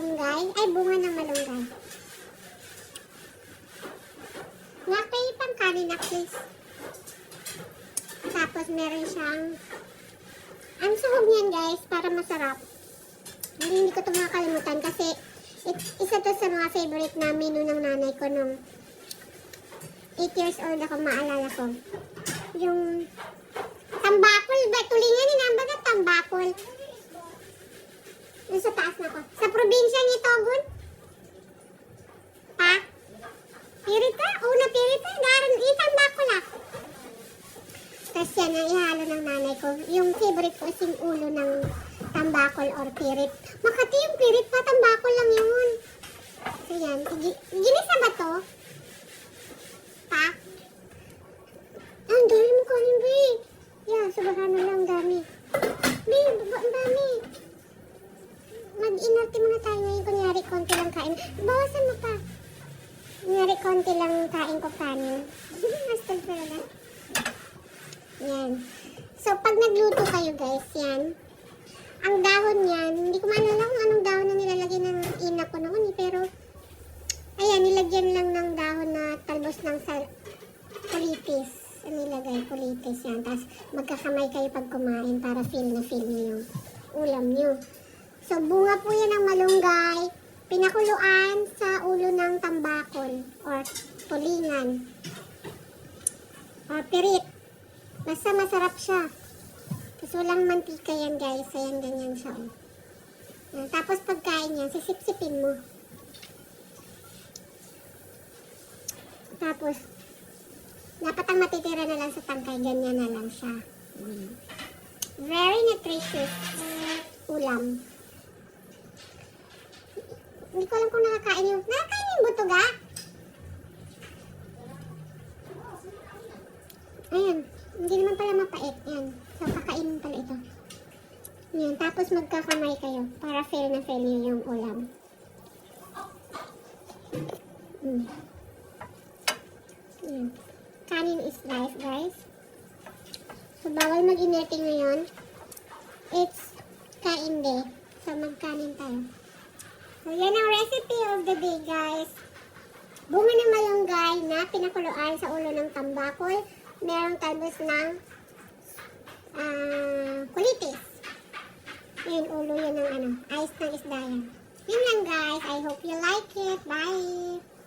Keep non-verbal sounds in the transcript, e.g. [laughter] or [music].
malunggay. Ay, bunga ng malunggay. Nakay pang kanin please. Tapos meron siyang ang sahog niyan guys para masarap. Hindi ko ito makakalimutan kasi it, isa to sa mga favorite na menu ng nanay ko nung 8 years old ako maalala ko. Yung tambakol ba? Tulingan ni namba ka tambakol. Yung sa taas na ko. Probinsya ni Togon? Pa? Pirita? Una pirita? Garan, itambakol ah. Tapos yan ihalo ng nanay ko. Yung favorite ko is yung ulo ng tambakol or pirit. Makati yung pirit pa, tambakol lang yun. So yan, Gi- ginisa ba to? Pa? Ang dami mo kanin, Bi. Yeah, subhanallah, ang dami. Bi, baba, ang dami. Mag-inarte muna tayo ngayon. Kunyari, konti lang kain. Bawasan mo pa. Kunyari, konti lang kain ko kanin. [laughs] Hashtag talaga. Yan. So, pag nagluto kayo, guys, yan. Ang dahon niyan, hindi ko maalala kung anong dahon na nilalagay ng ina ko noon, eh, pero, ayan, nilagyan lang ng dahon na talbos ng sal kulitis. Ang nilagay, kulitis yan. Tapos, magkakamay kayo pag kumain para feel na feel niyo yung ulam niyo. So, bunga po yan ng malunggay. Pinakuluan sa ulo ng tambakol or tulingan or pirit. Basta masarap siya. Tapos walang mantika yan guys. Ayan, ganyan siya. Oh. Tapos pagkain yan, sisipsipin mo. Tapos, dapat ang matitira na lang sa tangkay, ganyan na lang siya. Very nutritious ulam. Hindi ko alam kung nakakain yung... Nakakain yung butuga? Ayan. Hindi naman pala mapait. Yan. So, kakainin pala ito. Yan. Tapos magkakamay kayo para feel na feel niyo yung ulam. Mm. Yan. Kanin is life, guys. So, bawal mag-inerte ngayon. It's kain day. So, magkanin tayo. So, yan ang recipe of the day, guys. Bunga ng malunggay na pinakuluan sa ulo ng tambakol. Merong talbos ng ah, kulitis. Yun, ulo yun ng ano, ice ng isda yan. Yun lang, guys. I hope you like it. Bye!